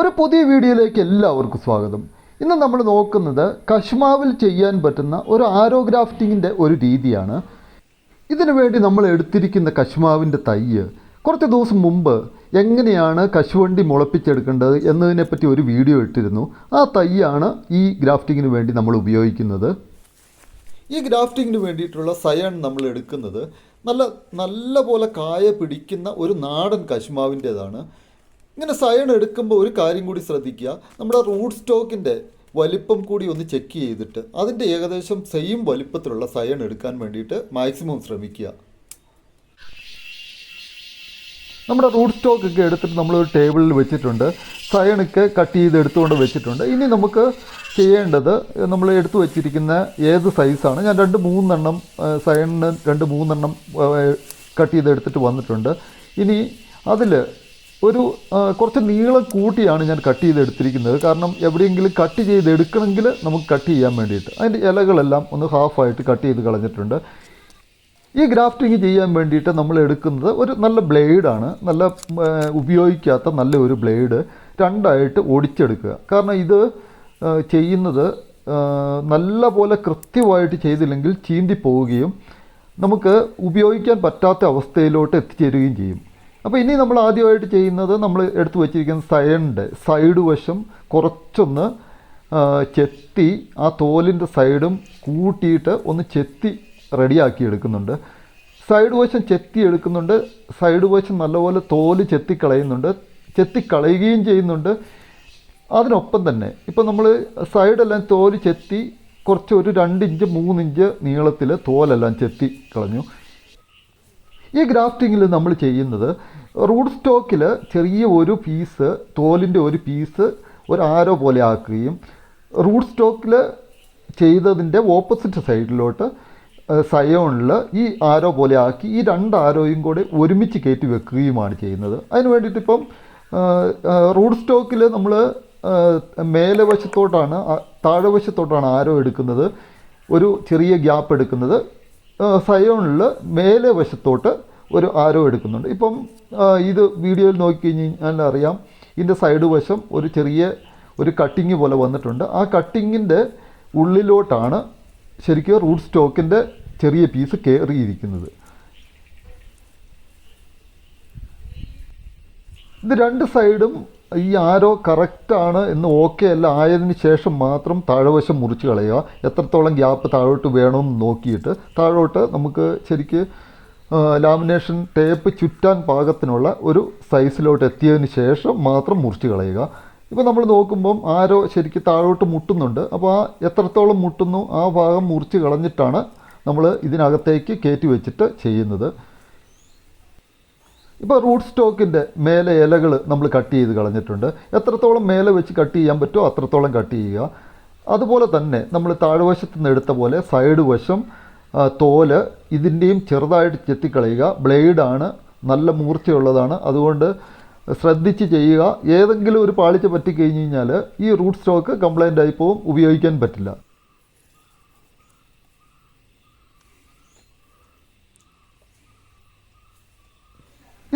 ഒരു പുതിയ വീഡിയോയിലേക്ക് എല്ലാവർക്കും സ്വാഗതം. ഇന്ന് നമ്മൾ നോക്കുന്നത് കശ്മാവിൽ ചെയ്യാൻ പറ്റുന്ന ഒരു ആരോ ഗ്രാഫ്റ്റിങ്ങിന്റെ ഒരു രീതിയാണ്. ഇതിനു വേണ്ടി നമ്മൾ എടുത്തിരിക്കുന്ന കശ്മാവിന്റെ തയ്യ് കുറച്ച് ദിവസം മുമ്പ് എങ്ങനെയാണ് കശുവണ്ടി മുളപ്പിച്ചെടുക്കേണ്ടത് എന്നതിനെപ്പറ്റി ഒരു വീഡിയോ ഇട്ടിരുന്നു. ആ തൈയാണ് ഈ ഗ്രാഫ്റ്റിങ്ങിന് വേണ്ടി നമ്മൾ ഉപയോഗിക്കുന്നത്. ഈ ഗ്രാഫ്റ്റിങ്ങിന് വേണ്ടിയിട്ടുള്ള സയൺ നമ്മൾ എടുക്കുന്നത് നല്ല നല്ല പോലെ കായ പിടിക്കുന്ന ഒരു നാടൻ കശുമാവിന്റേതാണ് ഇങ്ങനെ സയൺ എടുക്കുമ്പോൾ ഒരു കാര്യം കൂടി ശ്രദ്ധിക്കുക. നമ്മുടെ റൂട്ട് സ്റ്റോക്കിന്റെ വലിപ്പം കൂടി ഒന്ന് ചെക്ക് ചെയ്തിട്ട് അതിന്റെ ഏകദേശം സെയിം വലിപ്പത്തിലുള്ള സയൺ എടുക്കാൻ വേണ്ടിയിട്ട് മാക്സിമം ശ്രമിക്കുക. നമ്മുടെ റൂട്ട് സ്റ്റോക്ക് ഒക്കെ എടുത്തിട്ട് നമ്മളൊരു ടേബിളിൽ വെച്ചിട്ടുണ്ട്. സയണൊക്കെ കട്ട് ചെയ്ത് എടുത്തുകൊണ്ട് വെച്ചിട്ടുണ്ട്. ഇനി നമുക്ക് ചെയ്യേണ്ടത് നമ്മൾ എടുത്തു വെച്ചിരിക്കുന്ന ഏത് സൈസാണ് ഞാൻ രണ്ട് മൂന്നെണ്ണം സയണിന് രണ്ട് മൂന്നെണ്ണം കട്ട് ചെയ്ത് എടുത്തിട്ട് വന്നിട്ടുണ്ട്. ഇനി അതിൽ ഒരു കുറച്ച് നീളം കൂട്ടിയാണ് ഞാൻ കട്ട് ചെയ്ത് എടുത്തിരിക്കുന്നത് കാരണം എവിടെയെങ്കിലും കട്ട് ചെയ്ത് എടുക്കണമെങ്കിൽ നമുക്ക് കട്ട് ചെയ്യാൻ വേണ്ടിയിട്ട്. അതിന്റെ ഇലകളെല്ലാം ഒന്ന് ഹാഫായിട്ട് കട്ട് ചെയ്ത് കളഞ്ഞിട്ടുണ്ട്. ഈ ഗ്രാഫ്റ്റിംഗ് ചെയ്യാൻ വേണ്ടിയിട്ട് നമ്മൾ എടുക്കുന്നത് ഒരു നല്ല ബ്ലേഡാണ് നല്ല ഉപയോഗിക്കാത്ത നല്ല ഒരു ബ്ലേഡ് രണ്ടായിട്ട് ഒടിച്ചെടുക്കുക. കാരണം ഇത് ചെയ്യുന്നത് നല്ല പോലെ കൃത്യമായിട്ട് ചെയ്തില്ലെങ്കിൽ ചീന്തി പോവുകയും നമുക്ക് ഉപയോഗിക്കാൻ പറ്റാത്ത അവസ്ഥയിലോട്ട് എത്തിച്ചേരുകയും ചെയ്യും. അപ്പോൾ ഇനി നമ്മൾ ആദ്യമായിട്ട് ചെയ്യുന്നത് നമ്മൾ എടുത്തു വച്ചിരിക്കുന്ന സൈഡ് സൈഡ് വശം കുറച്ചൊന്ന് ചെത്തി ആ തോലിന്റെ സൈഡും കൂട്ടിയിട്ട് ഒന്ന് ചെത്തി റെഡിയാക്കി എടുക്കുന്നുണ്ട്. സൈഡ് വശം ചെത്തി എടുക്കുന്നുണ്ട്. സൈഡ് വശം നല്ലപോലെ തോൽ ചെത്തിക്കളയുന്നുണ്ട് ചെത്തിക്കളയുകയും ചെയ്യുന്നുണ്ട്. അതിനൊപ്പം തന്നെ ഇപ്പോൾ നമ്മൾ സൈഡെല്ലാം തോൽ ചെത്തി കുറച്ച് ഒരു രണ്ടിഞ്ച് മൂന്നിഞ്ച് നീളത്തിൽ തോലെല്ലാം ചെത്തി കളഞ്ഞു. ഈ ഗ്രാഫ്റ്റിങ്ങിൽ നമ്മൾ ചെയ്യുന്നത് റൂട്ട് സ്റ്റോക്കിൽ ചെറിയ ഒരു പീസ് തോലിന്റെ ഒരു പീസ് ഒരു ആരോ പോലെ ആക്കുകയും റൂട്ട് സ്റ്റോക്കിൽ ചെയ്തതിന്റെ ഓപ്പോസിറ്റ് സൈഡിലോട്ട് സയോണിൽ ഈ ആരോ പോലെ ആക്കി ഈ രണ്ട് ആരോയും കൂടെ ഒരുമിച്ച് കയറ്റി വെക്കുകയുമാണ് ചെയ്യുന്നത്. അതിന് വേണ്ടിയിട്ട് ഇപ്പം റൂട്ട് സ്റ്റോക്കിൽ നമ്മൾ മേലെ വശത്തോട്ടാണ് താഴെ വശത്തോട്ടാണ് ആരോ എടുക്കുന്നത്. ഒരു ചെറിയ ഗ്യാപ്പ് എടുക്കുന്നത്. സയോണിൽ മേലെ വശത്തോട്ട് ഒരു ആരോ എടുക്കുന്നുണ്ട്. ഇപ്പം ഇത് വീഡിയോയിൽ നോക്കിക്കഴിഞ്ഞാൽ അറിയാം. ഇതിന്റെ സൈഡ് വശം ഒരു ചെറിയ ഒരു കട്ടിങ് പോലെ വന്നിട്ടുണ്ട്. ആ കട്ടിങ്ങിന്റെ ഉള്ളിലോട്ടാണ് ശരിക്കും റൂട്ട് സ്റ്റോക്കിന്റെ ചെറിയ പീസ് കയറിയിരിക്കുന്നത് ഇത് രണ്ട് സൈഡും ഈ ആരോ കറക്റ്റാണ് എന്ന് ഓക്കെ അല്ല ആയതിനു ശേഷം മാത്രം താഴെവശം മുറിച്ച് കളയുക. എത്രത്തോളം ഗ്യാപ്പ് താഴോട്ട് വേണമെന്ന് നോക്കിയിട്ട് താഴോട്ട് നമുക്ക് ശരിക്ക് ലാമിനേഷൻ ടേപ്പ് ചുറ്റാൻ പാകത്തിനുള്ള ഒരു സൈസിലോട്ട് എത്തിയതിന് ശേഷം മാത്രം മുറിച്ച് കളയുക. ഇപ്പോൾ നമ്മൾ നോക്കുമ്പം ആരോ ശരിക്ക് താഴോട്ട് മുട്ടുന്നുണ്ട്. അപ്പോൾ ആ എത്രത്തോളം മുട്ടുന്നു ആ ഭാഗം മുറിച്ച് കളഞ്ഞിട്ടാണ് നമ്മൾ ഇതിനകത്തേക്ക് കയറ്റി വെച്ചിട്ട് ചെയ്യുന്നത്. ഇപ്പോൾ റൂട്ട് സ്റ്റോക്കിന്റെ മേലെ ഇലകൾ നമ്മൾ കട്ട് ചെയ്ത് കളഞ്ഞിട്ടുണ്ട്. എത്രത്തോളം മേലെ വെച്ച് കട്ട് ചെയ്യാൻ പറ്റുമോ അത്രത്തോളം കട്ട് ചെയ്യുക. അതുപോലെ തന്നെ നമ്മൾ താഴ്വശത്ത് നിന്ന് എടുത്ത പോലെ സൈഡ് വശം തോൽ ഇതിന്റെയും ചെറുതായിട്ട് ചെത്തിക്കളയുക. ബ്ലേഡാണ് നല്ല മൂർച്ചയുള്ളതാണ്. അതുകൊണ്ട് ശ്രദ്ധിച്ച് ചെയ്യുക. ഏതെങ്കിലും ഒരു പാളിച്ച പറ്റിക്കഴിഞ്ഞ് കഴിഞ്ഞാൽ ഈ റൂട്ട് സ്റ്റോക്ക് കംപ്ലൈന്റ് ആയി ഉപയോഗിക്കാൻ പറ്റില്ല.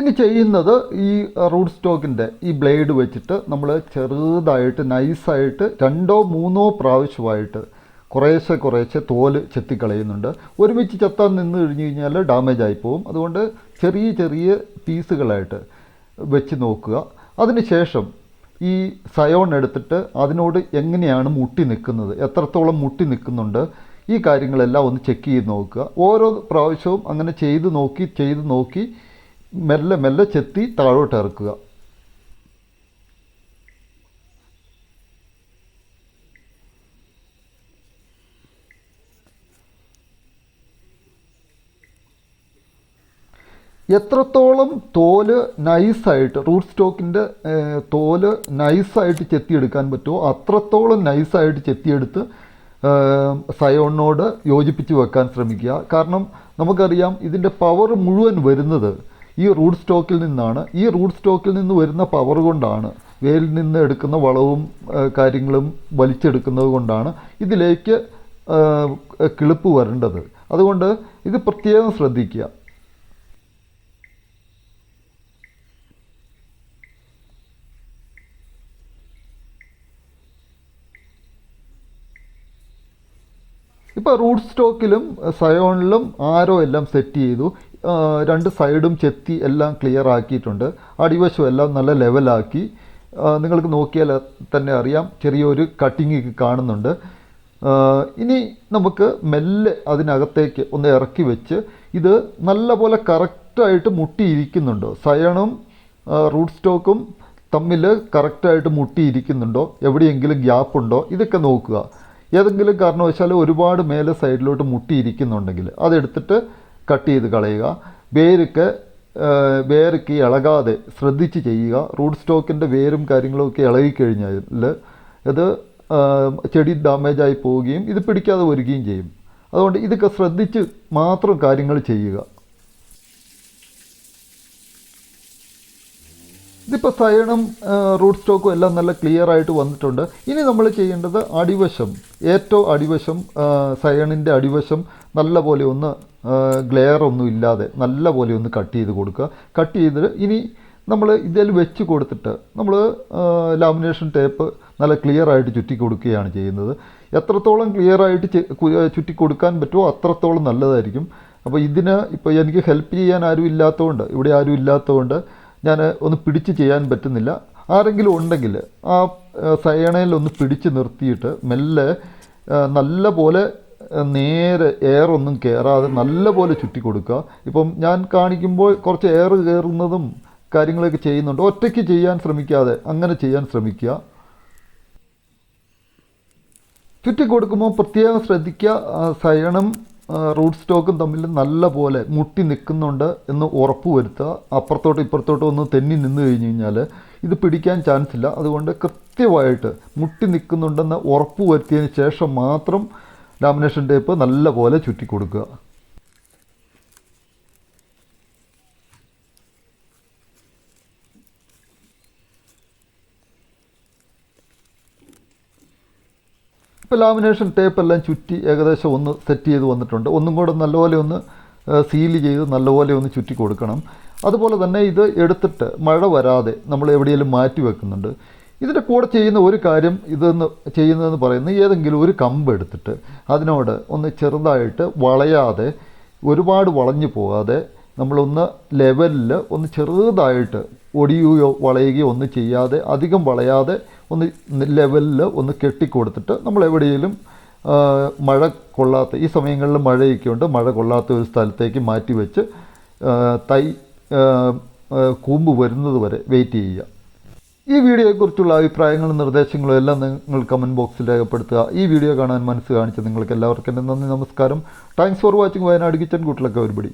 ഇനി ചെയ്യുന്നത് ഈ റൂട്ട് സ്റ്റോക്കിന്റെ ഈ ബ്ലേഡ് വെച്ചിട്ട് നമ്മൾ ചെറുതായിട്ട് നൈസായിട്ട് രണ്ടോ മൂന്നോ പ്രാവശ്യമായിട്ട് കുറേശ്ശെ കുറേശ്ശെ തോൽ ചെത്തിക്കളയുന്നുണ്ട്. ഒരുമിച്ച് ചെത്താൻ നിന്ന് കഴിഞ്ഞ് കഴിഞ്ഞാൽ ഡാമേജ് ആയി പോകും അതുകൊണ്ട് ചെറിയ ചെറിയ പീസുകളായിട്ട് വെച്ച് നോക്കുക. അതിനുശേഷം ഈ സയോൺ എടുത്തിട്ട് അതിനോട് എങ്ങനെയാണ് മുട്ടി നിൽക്കുന്നത് എത്രത്തോളം മുട്ടി നിൽക്കുന്നുണ്ട് ഈ കാര്യങ്ങളെല്ലാം ഒന്ന് ചെക്ക് ചെയ്ത് നോക്കുക. ഓരോ പ്രാവശ്യവും അങ്ങനെ ചെയ്ത് നോക്കി ചെയ്ത് നോക്കി മെല്ലെ മെല്ലെ ചെത്തി താഴോട്ട് ഇറക്കുക. എത്രത്തോളം തോൽ നൈസായിട്ട് റൂട്ട് സ്റ്റോക്കിന്റെ തോൽ നൈസായിട്ട് ചെത്തിയെടുക്കാൻ പറ്റുമോ അത്രത്തോളം നൈസായിട്ട് ചെത്തിയെടുത്ത് സയോണിനോട് യോജിപ്പിച്ച് വെക്കാൻ ശ്രമിക്കുക. കാരണം നമുക്കറിയാം ഇതിന്റെ പവർ മുഴുവൻ വരുന്നത് ഈ റൂട്ട് സ്റ്റോക്കിൽ നിന്നാണ് ഈ റൂട്ട് സ്റ്റോക്കിൽ നിന്ന് വരുന്ന പവർ കൊണ്ടാണ് വേലിൽ നിന്ന് എടുക്കുന്ന വളവും കാര്യങ്ങളും വലിച്ചെടുക്കുന്നത് കൊണ്ടാണ് ഇതിലേക്ക് കിളിപ്പ് വരേണ്ടത്. അതുകൊണ്ട് ഇത് പ്രത്യേകം ശ്രദ്ധിക്കുക. ഇപ്പോൾ റൂട്ട് സ്റ്റോക്കിലും സയോണിലും ആരോ എല്ലാം സെറ്റ് ചെയ്തു. രണ്ട് സൈഡും ചെത്തി എല്ലാം ക്ലിയർ ആക്കിയിട്ടുണ്ട്. അടിവശം എല്ലാം നല്ല ലെവലാക്കി നിങ്ങൾക്ക് നോക്കിയാൽ തന്നെ അറിയാം ചെറിയൊരു കട്ടിങ് കാണുന്നുണ്ട്. ഇനി നമുക്ക് മെല്ലെ അതിനകത്തേക്ക് ഒന്ന് ഇറക്കി വെച്ച് ഇത് നല്ലപോലെ കറക്റ്റായിട്ട് മുട്ടിയിരിക്കുന്നുണ്ടോ? സയണും റൂട്ട് സ്റ്റോക്കും തമ്മിൽ കറക്റ്റായിട്ട് മുട്ടിയിരിക്കുന്നുണ്ടോ? എവിടെയെങ്കിലും ഗ്യാപ്പ് ഉണ്ടോ? ഇതൊക്കെ നോക്കുക. ഏതെങ്കിലും കാരണവശാൽ ഒരുപാട് മേലെ സൈഡിലോട്ട് മുട്ടിയിരിക്കുന്നുണ്ടെങ്കിൽ അതെടുത്തിട്ട് കട്ട് ചെയ്ത് കളയുക. വേരൊക്കെ വേരൊക്കെ ഇളകാതെ ശ്രദ്ധിച്ച് ചെയ്യുക. റൂട്ട് സ്റ്റോക്കിന്റെ വേരും കാര്യങ്ങളും ഒക്കെ ഇളകിക്കഴിഞ്ഞാൽ ആ, ചെടി ഡാമേജായി പോവുകയും ഇത് പിടിക്കാതെ വരികയും ചെയ്യും. അതുകൊണ്ട് ഇതൊക്കെ ശ്രദ്ധിച്ച് മാത്രം കാര്യങ്ങൾ ചെയ്യുക. ഇതിപ്പോൾ സയണും റൂട്ട് സ്റ്റോക്കും എല്ലാം നല്ല ക്ലിയർ ആയിട്ട് വന്നിട്ടുണ്ട്. ഇനി നമ്മൾ ചെയ്യേണ്ടത് അടിവശം. ഏറ്റവും അടിവശം സയണിന്റെ അടിവശം നല്ല പോലെ ഒന്ന് ഗ്ലെയർ ഒന്നും ഇല്ലാതെ നല്ല പോലെ ഒന്ന് കട്ട് ചെയ്ത് കൊടുക്കുക. കട്ട് ചെയ്തിട്ട് ഇനി നമ്മൾ ഇതിൽ വെച്ച് കൊടുത്തിട്ട് നമ്മൾ ലാമിനേഷൻ ടേപ്പ് നല്ല ക്ലിയർ ആയിട്ട് ചുറ്റി കൊടുക്കുകയാണ് ചെയ്യുന്നത്. എത്രത്തോളം ക്ലിയർ ആയിട്ട് ചുറ്റി കൊടുക്കാൻ പറ്റുമോ അത്രത്തോളം നല്ലതായിരിക്കും. അപ്പോൾ ഇതിന് ഇപ്പോൾ എനിക്ക് ഹെൽപ്പ് ചെയ്യാൻ ആരും ഇല്ലാത്തതുകൊണ്ട് ഇവിടെ ആരും ഇല്ലാത്തതുകൊണ്ട് ഞാൻ ഒന്ന് പിടിച്ച് ചെയ്യാൻ പറ്റുന്നില്ല. ആരെങ്കിലും ഉണ്ടെങ്കിൽ ആ സയണയിൽ ഒന്ന് പിടിച്ച് നിർത്തിയിട്ട് മെല്ലെ നല്ല പോലെ നേരെ എയർ ഒന്നും കയറാതെ നല്ല പോലെ ചുറ്റി കൊടുക്കുക. ഇപ്പം ഞാൻ കാണിക്കുമ്പോൾ കുറച്ച് എയർ കയറുന്നതും കാര്യങ്ങളൊക്കെ ചെയ്യുന്നുണ്ട്. ഒറ്റയ്ക്ക് ചെയ്യാൻ ശ്രമിക്കാതെ അങ്ങനെ ചെയ്യാൻ ശ്രമിക്കുക. ചുറ്റി കൊടുക്കുമ്പോൾ പ്രത്യേകം ശ്രദ്ധിക്കുക. സയണും റൂട്ട് സ്റ്റോക്കും തമ്മിൽ നല്ല പോലെ മുട്ടി നിൽക്കുന്നുണ്ട് എന്ന് ഉറപ്പ് വരുത്തുക. അപ്പുറത്തോട്ട് ഇപ്പുറത്തോട്ടും ഒന്ന് തെന്നി നിന്ന് കഴിഞ്ഞ് കഴിഞ്ഞാൽ ഇത് പിടിക്കാൻ ചാൻസ് ഇല്ല. അതുകൊണ്ട് കൃത്യമായിട്ട് മുട്ടി നിൽക്കുന്നുണ്ടെന്ന് ഉറപ്പ് വരുത്തിയതിന് ശേഷം മാത്രം ലാമിനേഷൻ ടേപ്പ് നല്ല പോലെ ചുറ്റി കൊടുക്കുക ഇപ്പോൾ ലാമിനേഷൻ ടേപ്പ് എല്ലാം ചുറ്റി ഏകദേശം ഒന്ന് സെറ്റ് ചെയ്ത് വന്നിട്ടുണ്ട്. ഒന്നും കൂടെ നല്ലപോലെ ഒന്ന് സീൽ ചെയ്ത് നല്ലപോലെ ഒന്ന് ചുറ്റി കൊടുക്കണം. അതുപോലെ തന്നെ ഇത് എടുത്തിട്ട് മഴ വരാതെ നമ്മൾ എവിടെയെങ്കിലും മാറ്റി വെക്കുന്നുണ്ട്. ഇതിന്റെ കൂടെ ചെയ്യുന്ന ഒരു കാര്യം ഇതെന്ന് ചെയ്യുന്നതെന്ന് പറയുന്നത് ഏതെങ്കിലും ഒരു കമ്പ് എടുത്തിട്ട് അതിനോട് ഒന്ന് ചെറുതായിട്ട് വളയാതെ ഒരുപാട് വളഞ്ഞു പോകാതെ നമ്മളൊന്ന് ലെവലിൽ ഒന്ന് ചെറുതായിട്ട് ഒടിയുകയോ വളയുകയോ ഒന്നും ചെയ്യാതെ അധികം വളയാതെ ഒന്ന് ലെവലിൽ ഒന്ന് കെട്ടിക്കൊടുത്തിട്ട് നമ്മൾ എവിടെയെങ്കിലും മഴ കൊള്ളാത്ത ഈ സമയങ്ങളിൽ മഴയൊക്കെ ഉണ്ട് മഴ കൊള്ളാത്ത ഒരു സ്ഥലത്തേക്ക് മാറ്റി വെച്ച് തൈ കൂമ്പ് വരുന്നത് വരെ വെയിറ്റ് ചെയ്യുക. ഈ വീഡിയോയെക്കുറിച്ചുള്ള അഭിപ്രായങ്ങളും നിർദ്ദേശങ്ങളും എല്ലാം നിങ്ങൾ കമന്റ് ബോക്സിൽ രേഖപ്പെടുത്തുക. ഈ വീഡിയോ കാണാൻ മനസ്സ് കാണിച്ച നിങ്ങൾക്ക് എല്ലാവർക്കും നന്ദി നമസ്കാരം. Thanks for watching. Wayanad kitchen കൂട്ടിലൊക്കെ ഒരുപടി.